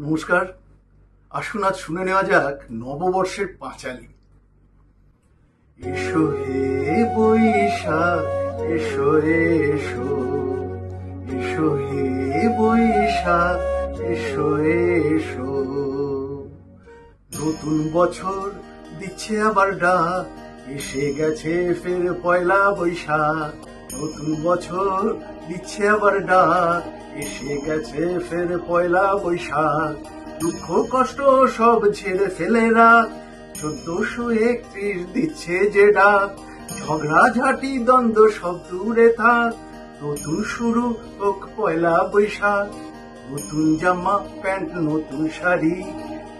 নমস্কার। আসুন, আজ শুনে নেওয়া যাক নববর্ষের পাঁচালি। এসো হে বৈশাখ, এসো এসো। এসো হে বৈশাখ, এসো এসো। নতুন বছর দিচ্ছে আবার ডাক, এসে গেছে ফের পয়লা বৈশাখ। নতুন বছর দিচ্ছে আবার ডাক। এসে গেছে ফের পয়লা বৈশাখ। দুঃখ কষ্ট সব ছেড়ে ফেলে রাখ চোদ্দশো একত্রিশ দিচ্ছে যে ডাক। ঝগড়া ঝাঁটি, দ্বন্দ্ব সব দূরে থাক। নতুন শুরু হোক পয়লা বৈশাখ। নতুন জামা, প্যান্ট, নতুন শাড়ি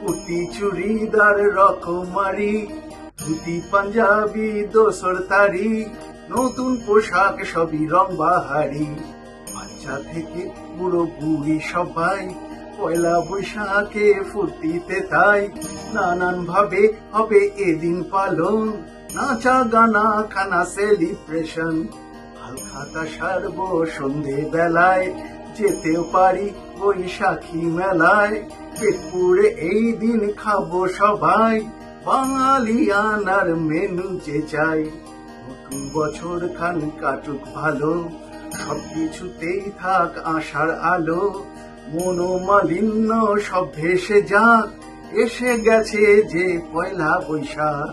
পুতি চুড়িদার রকমারি। ধুতি, পাঞ্জাবি, দোসর, তারি। নতুন পোশাক সবই রং বাহারি বাচ্চা থেকে বুড়ো বুড়ি সবাই পয়লা বৈশাখে ফুর্তিতে তাই। নানান ভাবে হবে এদিন পালন, নাচা গানা, খানা সেলিব্রেশন। হালখাতা সারব সন্ধে বেলায়, যেতেও পারি বৈশাখী মেলায়। পেট পুড়ে এই দিন খাব সবাই, বাঙালি আনার মেনু যে চাই। বছর খান কাটুক ভালো থাক আশার আলো। সব ভেসে যাক, এসে গেছে যে পয়লা বৈশাখ।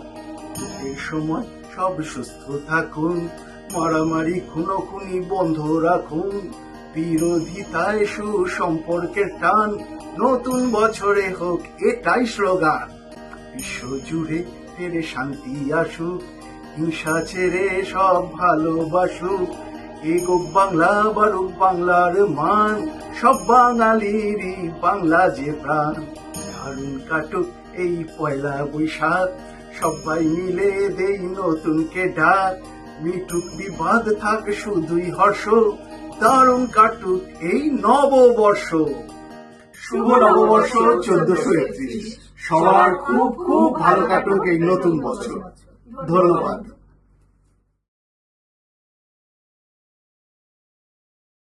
এই সময় সব সুস্থ থাকুন, মারামারি খুনোখুনি বন্ধ রাখুন। বিরোধিতায় সুসম্পর্কের টান, নতুন বছরে হোক এটাই স্লোগান। বিশ্ব জুড়ে ফেরে শান্তি আসুক হিংসা ছেড়ে সব ভালোবাসুক এগোক বাংলা বাংলার মান। সব বাঙালিরই বাংলা যে প্রাণ। কাটুক এই পয়লা বৈশাখ। সবাই মিলে দেই নতুনকে ডাক মিটুক বিবাদ থাক শুধুই হর্ষ। দারুণ কাটুক এই নববর্ষ। শুভ নববর্ষ চোদ্দশো একত্রিশ। সবার খুব খুব ভালো কাটুক এই নতুন বছর। ধন্যবাদ।